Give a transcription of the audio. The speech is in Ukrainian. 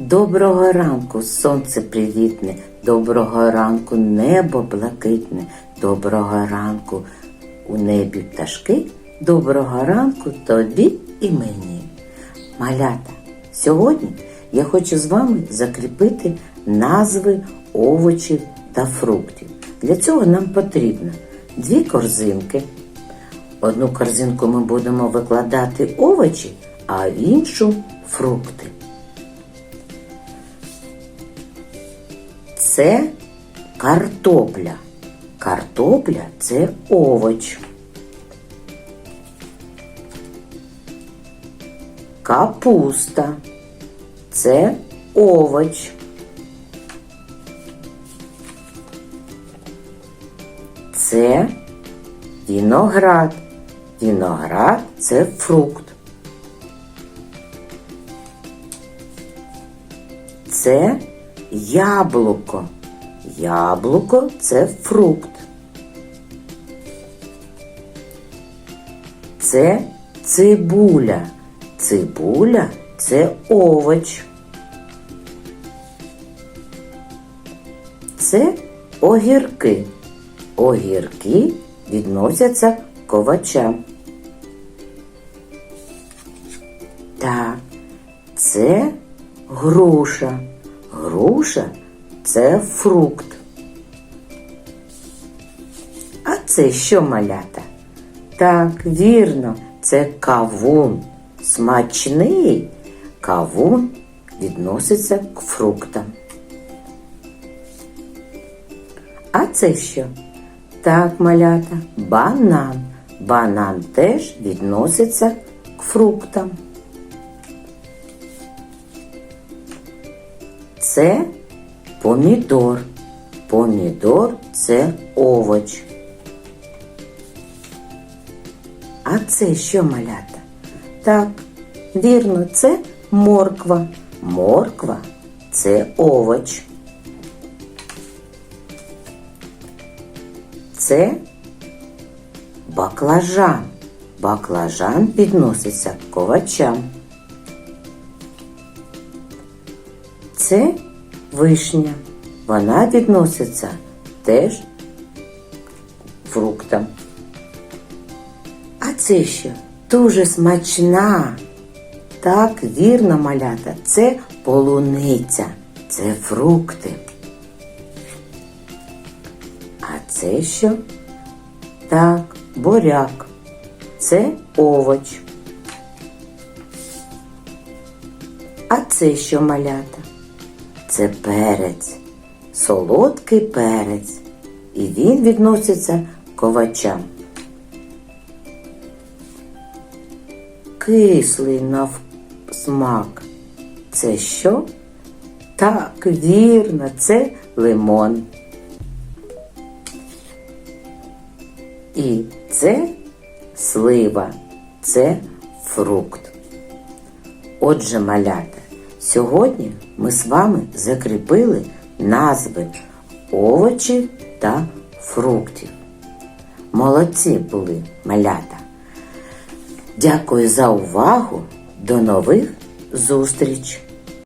Доброго ранку, сонце привітне, доброго ранку, небо блакитне, доброго ранку у небі пташки, доброго ранку тобі і мені. Малята, сьогодні я хочу з вами закріпити назви овочів та фруктів. Для цього нам потрібно дві корзинки. Одну корзинку ми будемо викладати овочі, а іншу фрукти. Це картопля. Картопля це овоч. Капуста це овоч. Це виноград. Виноград це фрукт. Це яблуко. Яблуко це фрукт. Це цибуля. Цибуля це овоч. Це огірки. Огірки відносяться к овочам. Так, це груша. Груша це фрукт. А це що малята? Так, вірно, це кавун. Смачний кавун відноситься к фруктам. А це що? Так, малята, банан. Банан теж відноситься к фруктам. Це помідор. Помідор це овоч. А це що малята? Так, вірно, це морква. Морква це овоч. Це баклажан. Баклажан відноситься к Це вишня. Вона відноситься теж фруктам. А це що? Дуже смачна. Так, вірно, малята, це полуниця, це фрукти. А це що? Так, буряк. Це овоч. А це що малята? Це перець, солодкий перець. І він відноситься к овочам. Кислий на смак. Це що? Так, вірно, це лимон. І це слива, це фрукт. Отже, малята, сьогодні ми з вами закріпили назви овочів та фруктів. Молодці були малята. Дякую за увагу. До нових зустріч!